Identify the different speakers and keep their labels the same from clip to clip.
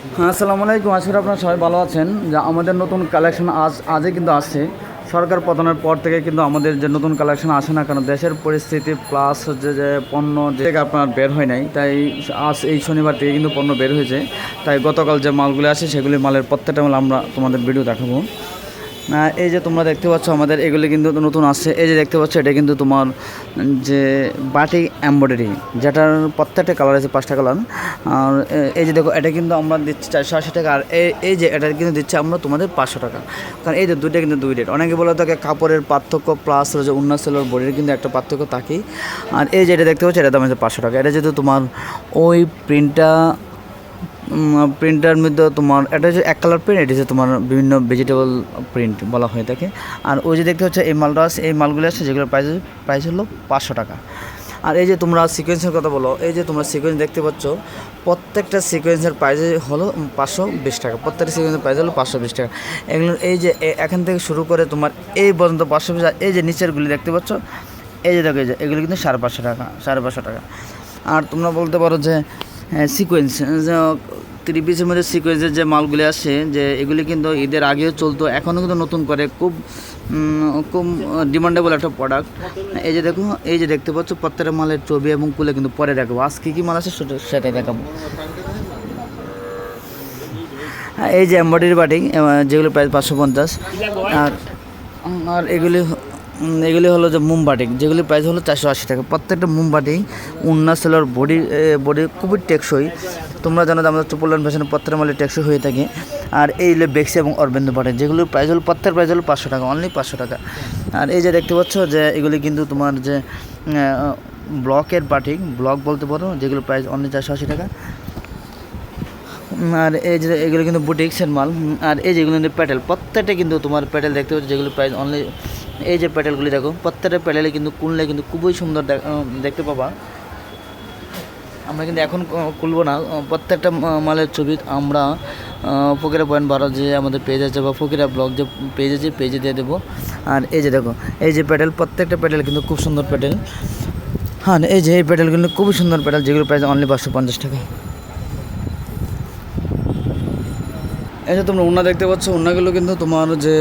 Speaker 1: হ্যাঁ আসসালামু আলাইকুম। আজকে আপনারা সবাই ভালো আছেন। যে আমাদের নতুন কালেকশন আজ, আজই কিন্তু আসছে। সরকার পতনের পর থেকে কিন্তু আমাদের যে নতুন কালেকশন আসে না কারণ দেশের পরিস্থিতি প্লাস হচ্ছে যে পণ্য যে আপনার বের হয় নাই, তাই আজ এই শনিবার থেকে কিন্তু পণ্য বের হয়েছে। তাই গতকাল যে মালগুলি আসে, সেগুলি মালের প্রত্যেকটা মাল আমরা তোমাদের ভিডিও দেখাবো। এই যে তোমরা দেখতে পাচ্ছ আমাদের, এগুলি কিন্তু নতুন আসছে। এই যে দেখতে পাচ্ছ, এটা কিন্তু তোমার যে বাটি এমব্রয়ডারি, যেটার প্রত্যেকটা কালার আছে, পাঁচটা কালার। আর এই যে দেখো, এটা কিন্তু আমরা দিচ্ছি চারশো আশি টাকা। আর এই যে এটা কিন্তু দিচ্ছি আমরা তোমাদের পাঁচশো টাকা। কারণ এই যে দুইটা কিন্তু দুই রেট। অনেকে বলে থাকে কাপড়ের পার্থক্য প্লাস যে উন্নাসেলের বডির কিন্তু একটা পার্থক্য থাকেই। আর এই যে এটা দেখতে পাচ্ছ এটা দাম হচ্ছে পাঁচশো টাকা। এটা যেহেতু তোমার ওই প্রিন্টটা প্রিন্টার মধ্যে তোমার, এটা হচ্ছে এক কালার প্রিন্ট এটা হচ্ছে তোমার বিভিন্ন ভেজিটেবল প্রিন্ট বলা হয়ে থাকে আর ওই যে দেখতে হচ্ছে এই মালটা আছে, এই মালগুলো আছে, যেগুলোর প্রাইস প্রাইস হলো পাঁচশো টাকা। আর এই যে তোমরা সিকোয়েন্সের কথা বলো, এই যে তোমরা সিকোয়েন্স দেখতে পাচ্ছ, প্রত্যেকটা সিকোয়েন্সের প্রাইস হলো পাঁচশো বিশ টাকা। প্রত্যেকটা সিকোয়েন্সের প্রাইস হলো পাঁচশো বিশ টাকা। এগুলো, এই যে এখান থেকে শুরু করে তোমার এই পর্যন্ত পাঁচশো বিশ এই যে নিচেরগুলি দেখতে পাচ্ছ, এই যে দেখো, এই যে, এগুলো কিন্তু সাড়ে পাঁচশো টাকা, সাড়ে পাঁচশো টাকা। আর তোমরা বলতে পারো যে সিকোয়েন্স থ্রি পিসের মধ্যে সিকোয়েন্সের যে মালগুলি আসে যে এগুলি কিন্তু ঈদের আগেও চলতো এখনও কিন্তু নতুন করে খুব খুব ডিমান্ডেবল একটা প্রোডাক্ট এই যে দেখো এই যে দেখতে পাচ্ছ প্রত্যেকটা মালের ছবি এবং কুলে কিন্তু পরে দেখাবো। আজ কী কী মাল আছে সেটা- সেটাই দেখাবো। হ্যাঁ, এই যে এম্বয়ডারি বাটিং যেগুলো প্রায় পাঁচশো পঞ্চাশ আর আর এগুলি এগুলি হলো যে মোমবাটিক যেগুলি প্রাইস হলো চারশো আশি টাকা। প্রত্যেকটা মোমবাটিক উন্না, সেলার, বডি বডি খুবই টেকসই। তোমরা জানো যে আমাদের চুপলান ফ্যাশনের প্রত্যেকটা মালে টেকসই হয়ে থাকে। আর এই হলো বেক্সি এবং অরবিন্দ বাটিক যেগুলোর প্রাইস হলো প্রত্যেক প্রাইস হলো পাঁচশো টাকা অনলি পাঁচশো টাকা। আর এই যে দেখতে পাচ্ছ যে এগুলি কিন্তু তোমার যে ব্লকের বাটিক ব্লক বলতে পারো যেগুলো প্রাইস অনলি চারশো আশি টাকা। আর এই যে এগুলো কিন্তু বুটিক্সের মাল আর এই যেগুলো কিন্তু প্যাটেল প্রত্যেকটা কিন্তু তোমার প্যাটেল দেখতে পাচ্ছ যেগুলো প্রাইস অনলি এই যে প্যাটেলগুলি দেখো, প্রত্যেকটা প্যাটেলে কিন্তু কুনলে কিন্তু খুবই সুন্দর দেখ- দেখতে পাবা। আমরা কিন্তু এখন খুলবো না। প্রত্যেকটা মালের ছবি আমরা ফকিরা পয়েন্ট বারো যে আমাদের পেজ আছে বা ফকিরা ব্লগ যে পেজ আছে পেজে দিয়ে দেবো। আর এই যে দেখো, এই যে প্যাটেল, প্রত্যেকটা প্যাটেল কিন্তু খুব সুন্দর প্যাটেল। হ্যাঁ এই যে এই প্যাটেল কিন্তু খুবই সুন্দর প্যাটেল যেগুলো প্রাইস অনলি পাঁচশো পঞ্চাশ টাকা। এই যে তোমরা উন্না দেখতে পাচ্ছ। উন্নাগুলো কিন্তু তোমার যে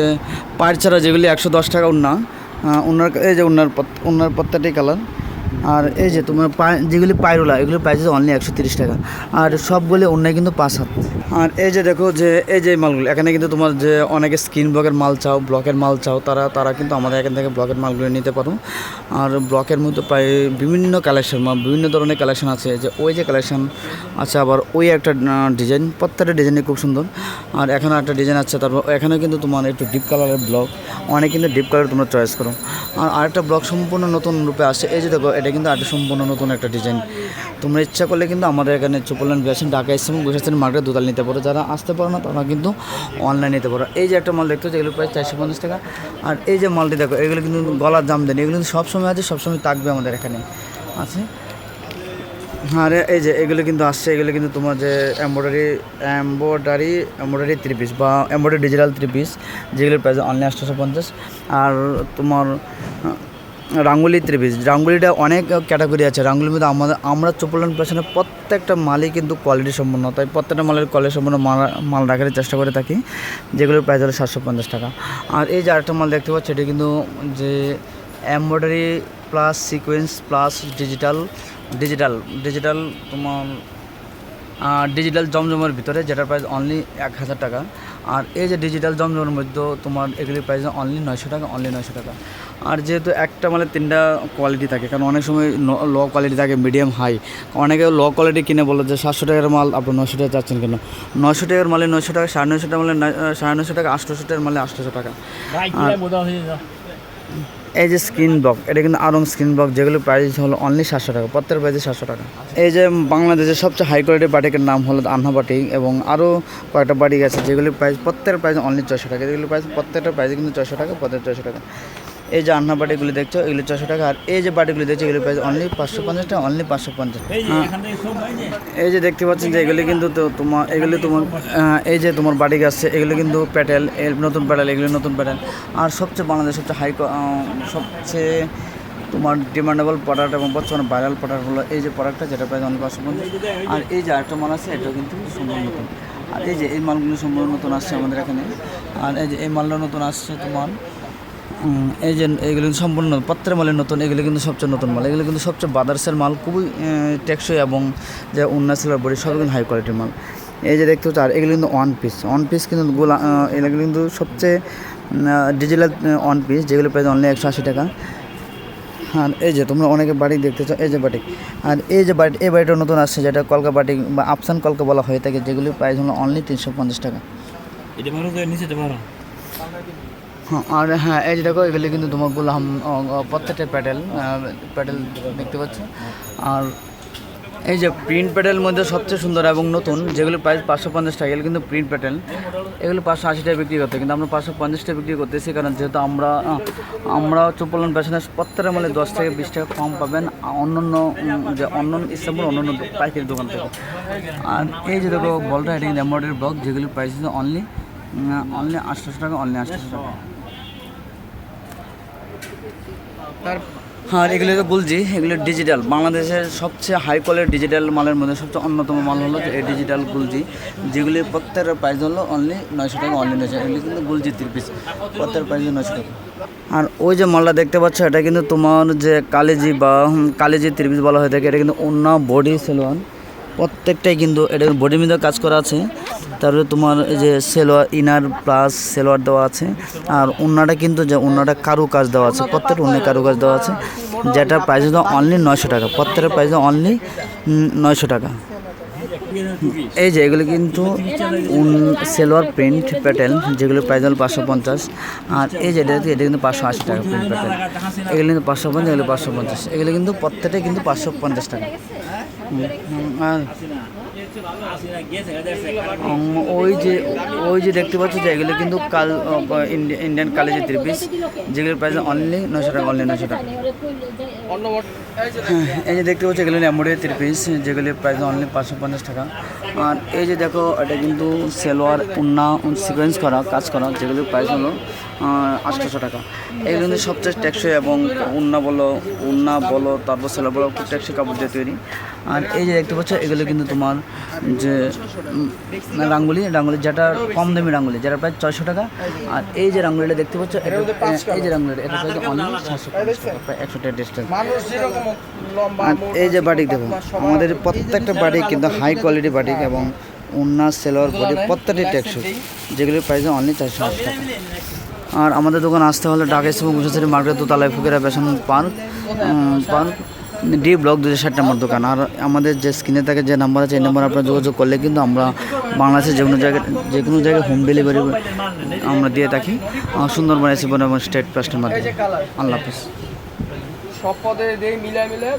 Speaker 1: পায়ের ছাড়া যেগুলি একশো দশ টাকা উন্না উন্নার এই যে উন্নার উন্নার পত্তাটি কালার আর এই যে তোমার পায়ে যেগুলি পায়রোলা এগুলো প্রাইস অনলি একশো তিরিশ টাকা। আর সবগুলি অন্যায় কিন্তু পাঁচ হাত। আর এই যে দেখো যে, এই যে মালগুলো, এখানে কিন্তু তোমার যে অনেকে স্ক্রিন ব্লকের মাল চাও ব্লকের মাল চাও, তারা তারা কিন্তু আমাদের এখান থেকে ব্লকের মালগুলো নিতে পারো। আর ব্লকের মধ্যে প্রায় বিভিন্ন কালেকশন বিভিন্ন ধরনের কালেকশন আছে। যে ওই যে কালেকশন আছে, আবার ওই একটা ডিজাইন প্রত্যেকটা ডিজাইনই খুব সুন্দর। আর এখানে একটা ডিজাইন আছে, তারপর এখানে কিন্তু তোমার একটু ডিপ কালারের ব্লক অনেক কিন্তু ডিপ কালার তোমরা চয়েস করো। আর আরেকটা ব্লক সম্পূর্ণ নতুন রূপে আসে। এই যে দেখো এটা কিন্তু আরেকটা সম্পূর্ণ নতুন একটা ডিজাইন তোমরা ইচ্ছা করলে কিন্তু আমাদের এখানে চুপলান ফ্যাশন ঢাকা এসে এবং বসে মার্কেটে দোকান নিতে পারো। যারা আসতে পারো না, তারা কিন্তু অনলাইন নিতে পারো। এই যে একটা মাল দেখতে এগুলো প্রায় চারশো পঞ্চাশ টাকা। আর এই যে মালটি দেখো, এগুলো কিন্তু গলার দাম দেন। এগুলো কিন্তু সবসময় আছে, সবসময় থাকবে আমাদের এখানে। আছে? আর এই যে এগুলো কিন্তু আসছে, এগুলো কিন্তু তোমার যে embroidery embroidery embroidery three piece বা এম্ব্রয়ডারি ডিজিটাল থ্রি পিস যেগুলোর প্রাইস আটশোশো পঞ্চাশ। আর তোমার রাঙ্গুলি পিস রাঙ্গুলিটা অনেক ক্যাটাগরি আছে। রাঙ্গুলির মধ্যে আমাদের আমরা চোপলান পেছনে প্রত্যেকটা মালই কিন্তু কোয়ালিটি সম্পন্ন। তাই প্রত্যেকটা মালের কোয়ালিটি সম্পন্ন মাল মাল রাখার চেষ্টা করে থাকি, যেগুলোর প্রাইস হলো সাতশো পঞ্চাশ টাকা। আর এই যে আরেকটা মাল দেখতে পাচ্ছি, এটা কিন্তু যে embroidery plus sequence plus digital digital digital তোমার ডিজিটাল জমজমের ভিতরে, যেটার প্রাইস অনলি এক হাজার টাকা। আর এই যে ডিজিটাল জমজমের মধ্যে তোমার এগুলির প্রাইস অনলি নয়শো টাকা অনলি নয়শো টাকা। আর যেহেতু একটা মানে তিনটা কোয়ালিটি থাকে কারণ অনেক সময় লো কোয়ালিটি থাকে মিডিয়াম হাই অনেকে লো কোয়ালিটি কিনে বলে যে সাতশো টাকার মাল আপনি নশো টাকা চাচ্ছেন কেন? নশো টাকার মালে নশো টাকা সাড়ে নশো টাকা মালে সাড়ে নশো টাকা আটশোশো টাকার মালে আটশোশো টাকা। এই যে স্ক্রিন বক এটা কিন্তু আরং স্ক্রিন বক যেগুলো প্রাইস হলো অনলি সাতশো টাকা, প্রত্যেক প্রাইসে সাতশো টাকা। এই যে বাংলাদেশের সবচেয়ে হাই কোয়ালিটির বাটিকের নাম হলো আন্না বাটিক এবং আরও কয়েকটা বাটিক আছে, যেগুলির প্রাইস প্রত্যেকের প্রাইস অনলি ছয়শো টাকা। যেগুলির প্রাইস প্রত্যেকটা প্রাইসে কিন্তু ছয়শো টাকা প্রত্যেক ছয়শো টাকা। এই যে আন্না বাটিগুলি দেখছ এগুলো ছশো টাকা। আর এই যে বাটিগুলি দেখছ এগুলির প্রাইস অনলি পাঁচশো পঞ্চাশ টাকা অনলি পাঁচশো পঞ্চাশ। হ্যাঁ। এই যে দেখতে পাচ্ছেন যে এগুলি কিন্তু তো তোমার এগুলি তোমার এই যে তোমার বাড়ি আছে এগুলো কিন্তু প্যাটেল এর নতুন প্যাটেল এগুলো নতুন প্যাটেল। আর সবচেয়ে বাংলাদেশ সবচেয়ে হাই সবচেয়ে তোমার ডিমান্ডেবল প্রোডাক্ট এবং বর্তমানে ভাইরাল প্রোডাক্ট হলো এই যে প্রোডাক্টটা যেটা প্রায় অনেক পাঁচশো পঞ্চাশ। আর এই যে আরেকটা মাল আছে এটাও কিন্তু সুন্দর নতুন। আর এই যে এই মালগুলো সম্পূর্ণ নতুন আসছে আমাদের এখানে। আর এই যে এই মালটা নতুন আসছে তোমার এই যে এগুলো কিন্তু সম্পূর্ণ প্রত্যেক মালের নতুন, এগুলো কিন্তু সবচেয়ে নতুন মাল। এগুলো কিন্তু সবচেয়ে বাদার্সের মাল, খুবই টেকসই এবং যে উন্নাসিলার বডি সব কিন্তু হাই কোয়ালিটির মাল। এই যে দেখতে হচ্ছে আর এগুলো কিন্তু ওয়ান পিস ওয়ান পিস কিন্তু গোলা এগুলো কিন্তু সবচেয়ে ডিজিটাল ওয়ান পিস যেগুলো প্রাইস অনলি একশো আশি টাকা। আর এই যে তোমরা অনেকে বাড়ি দেখতে চাও, এই যে বাটিক আর এই যে বাড়ি এই বাড়িটা নতুন আসছে, যেটা কলকা বাটিক বা আফসান কলকা বলা হয়ে থাকে যেগুলি প্রাইস হলো অনলি তিনশো পঞ্চাশ টাকা।
Speaker 2: এটা নিচে
Speaker 1: আর হ্যাঁ এই যে দেখো, এগুলি কিন্তু তোমার গোলাম প্রত্যেকটা প্যাডেল প্যাডেল দেখতে পাচ্ছ। আর এই যে প্রিন্ট প্যাডেল মধ্যে সবচেয়ে সুন্দর এবং নতুন, যেগুলো প্রাইস পাঁচশো পঞ্চাশ টাকা, এগুলো কিন্তু প্রিন্ট প্যাডেল। এগুলো পাঁচশো আশি টাকা বিক্রি করতে, কিন্তু আমরা পাঁচশো পঞ্চাশ টাকা বিক্রি করতেছি, কারণ যেহেতু আমরা আমরা চুপলন পেছনে প্রত্যেকটা মূল্যে দশ থেকে বিশ টাকা কম পাবেন অন্য অন্য যে অন্য ইসলামপুর অন্য অন্য পাইকারি দোকান থেকে। আর এই যে দেখো, বলটা এটা কিন্তু এমব্রয়ডারি ব্লক যেগুলির প্রাইস অনলি অনলি আটশোশো টাকা অনলি আটশোশো টাকা। হ্যাঁ এগুলো তো বলছি, এগুলো ডিজিটাল বাংলাদেশের সবচেয়ে হাই কোয়ালিটি ডিজিটাল মালের মধ্যে সবচেয়ে অন্যতম মাল হলো এই ডিজিটাল গুলজি যেগুলি প্রত্যেকের প্রাইস হলো অনলি নয়শো টাকা অনলি নয়শো এগুলি কিন্তু গুলজি তির পিস প্রত্যেকের প্রাইস নয়শো টাকা। আর ওই যে মালটা দেখতে পাচ্ছ, এটা কিন্তু তোমার যে কালেজি বা কালেজি তির পিস বলা হয়ে থাকে, এটা কিন্তু অন্য বডি সেলোয়ান প্রত্যেকটাই কিন্তু, এটা বডির মধ্যে কাজ করা আছে। তারপরে তোমার যে সেলোয়ার ইনার প্লাস সেলোয়ার দেওয়া আছে। আর অন্যটা কিন্তু যে অন্যটা কারু কাজ দেওয়া আছে, প্রত্যেকটা অন্য কারু কাজ দেওয়া আছে। যেটা প্রাইস হলো অনলি নয়শো টাকা, প্রত্যেকটা প্রাইস অনলি নয়শো টাকা। এই যে এগুলো কিন্তু সেলোয়ার প্রিন্ট প্যাটেল যেগুলো প্রাইস হলো পাঁচশো পঞ্চাশ। আর এই যে এটা এটা কিন্তু পাঁচশো আশি টাকা প্রিন্ট প্যাটেল এগুলো কিন্তু পাঁচশো পঞ্চাশ, এগুলো পাঁচশো পঞ্চাশ। এগুলো কিন্তু প্রত্যেকটাই কিন্তু পাঁচশো পঞ্চাশ টাকা। ওই যে ওই যে দেখতে পাচ্ছ যে এগুলো কিন্তু কাল ইন্ডিয়ান কালেজের থ্রি পিস যেগুলোর প্রাইস অনলি নশো টাকা অনলি নশো টাকা। হ্যাঁ, এই যে দেখতে পাচ্ছ এগুলো এমব্রয়ডারি থ্রি পিস যেগুলির প্রাইস অনলি পাঁচশো পঞ্চাশ টাকা। আর এই যে দেখো এটা কিন্তু সেলোয়ার উন্না সিকোয়েন্স করা কাজ করা যেগুলির প্রাইস হলো আটশোশো টাকা। এগুলো কিন্তু সবচেয়ে টেকসই এবং উন্না বলো উন্না বলো তারপর সেলোয়ার বলো টেকসই কাপড় দিয়ে তৈরি। আর এই যে দেখতে পাচ্ছ এগুলো কিন্তু তোমার যে রাঙ্গুলি রাঙ্গুলি যেটা কম দামি রাঙ্গুলি যেটা প্রায় ছয়শো টাকা। আর এই যে রাঙ্গুলিটা দেখতে পাচ্ছ এটা এই যে রাঙ্গুলিটা এটা প্রায় অনলি সাতশো প্রায় একশো টাকা ডিস্টেন্স আর এই যে বাটিক দেখো আমাদের প্রত্যেকটা বাটিক কিন্তু হাই কোয়ালিটি বাটিক এবং উন্না সেলোয়ার বডি প্রত্যেকটি টেকসই যেগুলির প্রাইস অনলি চারশো আশি টাকা। আর আমাদের দোকান আসতে হলে ঢাকা এবং মুসাসিরি মার্কেট দোতলায় ফুকেরা বেসন পার্ক পার্ক ডি ব্লক দুশো ষাট নম্বর দোকান। আর আমাদের যে স্ক্রিনে থাকে যে নাম্বার আছে, এই নাম্বার আপনারা যোগাযোগ করলে কিন্তু আমরা বাংলাদেশের যে কোনো জায়গায় যে কোনো জায়গায় হোম ডেলিভারি আমরা দিয়ে থাকি। সুন্দরবন এসে এবং স্টেট পোস্টের মাধ্যমে আল্লাহ হাফিজ।
Speaker 3: সব পদে দিয়ে মিলে মিলে